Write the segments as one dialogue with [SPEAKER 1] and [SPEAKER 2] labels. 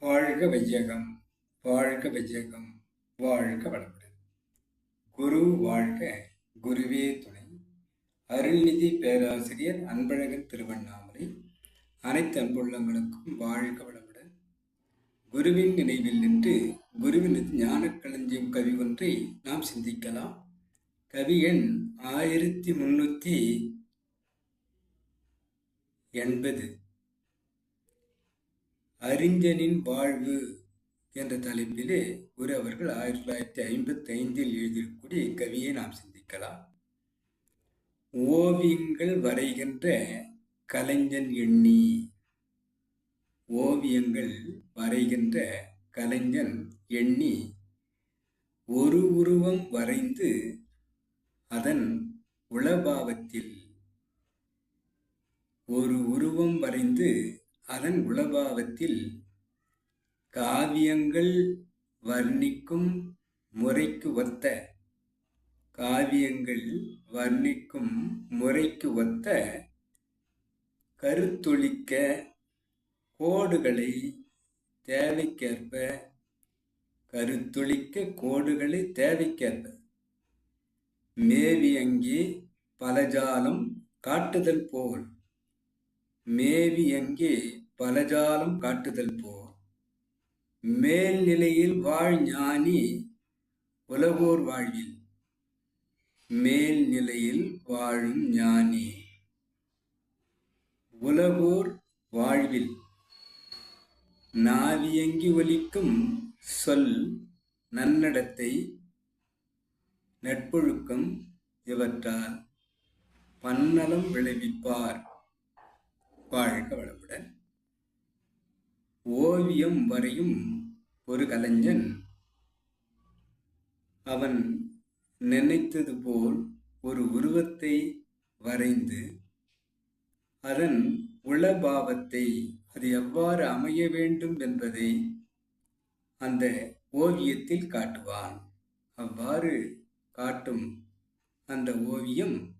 [SPEAKER 1] வாழ்க வையகம் வாழ்க வையகம் வாழ்க வளமுடன். குரு வாழ்க குருவே துணை. அருள்நிதி பேராசிரியர் அன்பழகன் திருவண்ணாமலை. அனைத்து அன்புள்ளங்களுக்கும் வாழ்க வளமுடன். குருவின் நினைவில் நின்று குருவினது ஞானக்களஞ்சியம் கவி ஒன்றை நாம் சிந்திக்கலாம். கவி எண் ஆயிரத்தி முன்னூற்றி எண்பது. அறிஞனின் வாழ்வு என்ற தலைப்பிலே ஒரு அவர்கள் ஆயிரத்தி தொள்ளாயிரத்தி ஐம்பத்தி ஐந்தில் எழுதியிருக்கக்கூடிய கவியை நாம் சிந்திக்கலாம். ஓவியங்கள் வரைகின்ற கலைஞன் எண்ணி. ஓவியங்கள் வரைகின்ற கலைஞன் எண்ணி ஒரு உருவம் வரைந்து அதன் உளபாவத்தில் ஒரு உருவம் வரைந்து அதன் உளபாவத்தில் காவியங்கள் வர்ணிக்கும் முறைக்கு ஒத்த காவியங்கள் வர்ணிக்கும் முறைக்கு ஒத்த கருத்தொழிக்க கோடுகளை தேவைக்கேற்ப கருத்தொழிக்க கோடுகளை தேவைக்கேற்ப. மேவி அங்கே பலஜாலம் காட்டுதல் போல். மேவி எங்கே பலஜாலம் காட்டுதல் போர் மேல்நிலையில் வாழ் ஞானி உலகோர் வாழ்வில். மேல்நிலையில் வாழும் ஞானி உலகோர் வாழ்வில். நாவியங்கி ஒலிக்கும் சொல் நன்னடத்தை நட்பொழுக்கம் இவற்றால். பன்னலம் விளைவிப்பார் வாழ்க வளமுடன். ஓவியம் வரையும் ஒரு கலைஞன். அவன் நினைத்தது போல் ஒரு உருவத்தை வரைந்து அதன் உளபாவத்தை அது எவ்வாறு அமைய வேண்டும் என்பதை அந்த ஓவியத்தில் காட்டுவான். அவ்வாறு காட்டும் அந்த ஓவியம்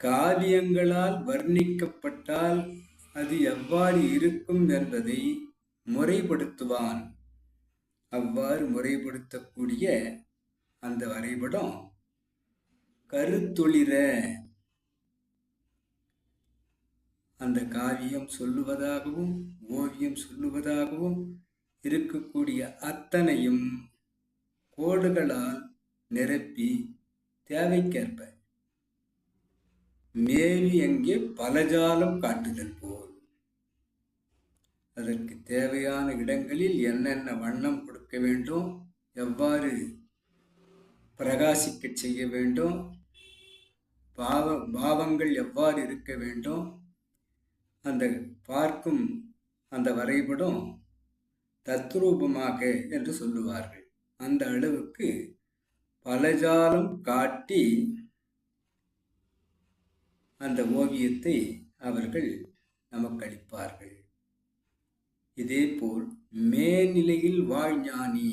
[SPEAKER 1] காவியங்களால் வர்ணிக்கப்பட்டால் அது எவ்வாறு இருக்கும் என்பதை முறைப்படுத்துவான். அவ்வாறு முறைப்படுத்தக்கூடிய அந்த வரைபடம் கருத்தொளிர அந்த காவியம் சொல்லுவதாகவும் ஓவியம் சொல்லுவதாகவும் இருக்கக்கூடிய அத்தனையும் கோடுகளால் நிரப்பி தேவைக்கேற்ப மேவி எங்கே பலஜாலம் காட்டுதல் போல். அதற்கு தேவையான இடங்களில் என்னென்ன வண்ணம் கொடுக்க வேண்டும் எவ்வாறு பிரகாசிக்க செய்ய வேண்டும் பாவ பாவங்கள் எவ்வாறு இருக்க வேண்டும் அந்த பார்க்கும் அந்த வரைபடம் தத்ரூபமாக என்று சொல்லுவார்கள். அந்த அளவுக்கு பலஜாலம் காட்டி அந்த ஓவியத்தை அவர்கள் நமக்கு அளிப்பார்கள் இதேபோல் மேல்நிலையில் வாழ் ஞானி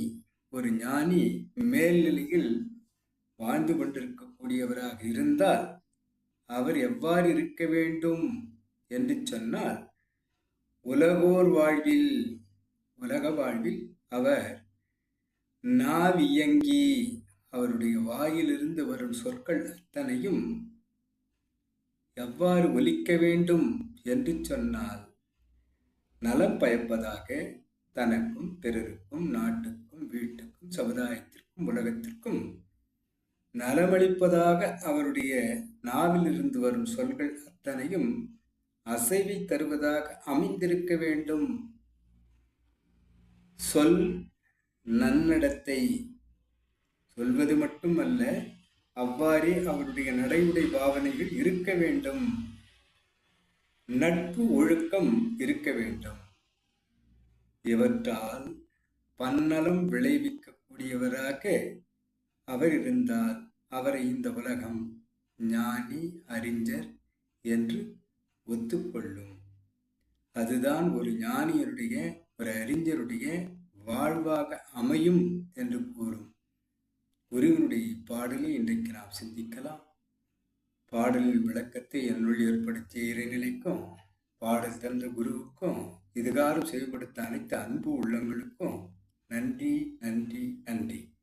[SPEAKER 1] ஒரு ஞானி மேல்நிலையில் வாழ்ந்து கொண்டிருக்கக்கூடியவராக இருந்தால் அவர் எவ்வாறு இருக்க வேண்டும் என்று சொன்னால் உலகோர் வாழ்வில் உலக வாழ்வில் அவர் நாவியங்கி அவருடைய வாயிலிருந்து வரும் சொற்கள் அத்தனையும் எவ்வாறு ஒலிக்க வேண்டும் என்று சொன்னால் நலம் பயப்பதாக தனக்கும் பிறருக்கும் நாட்டுக்கும் வீட்டுக்கும் சமுதாயத்திற்கும் உலகத்திற்கும் நலமளிப்பதாக அவருடைய நாவிலிருந்து வரும் சொல்கள் அத்தனையும் அசைவை தருவதாக அமைந்திருக்க வேண்டும். சொல் நன்னடத்தை சொல்வது மட்டுமல்ல அவ்வாறே அவருடைய நடைமுறை பாவனைகள் இருக்க வேண்டும். நட்பு ஒழுக்கம் இருக்க வேண்டும். இவற்றால் பன்னலம் விளைவிக்கக்கூடியவராக அவர் இருந்தால் அவரை இந்த உலகம் ஞானி அறிஞர் என்று ஒத்துக்கொள்ளும். அதுதான் ஒரு ஞானியருடைய ஒரு அறிஞருடைய வாழ்வாக அமையும் என்று கூறும். குருவினுடைய இப்பாடலை இன்றைக்கு நாம் சிந்திக்கலாம். பாடலின் விளக்கத்தை என்னுள் ஏற்படுத்திய இறைநிலைக்கும் பாடல் தந்த குருவுக்கும் இதுகாரம் செயல்படுத்த அனைத்து அன்பு உள்ளங்களுக்கும் நன்றி நன்றி நன்றி.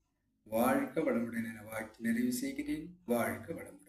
[SPEAKER 1] வாழ்க வளமுடன் என வாழ்த்து நிறைவு செய்கிறேன். வாழ்க வளமுடன்.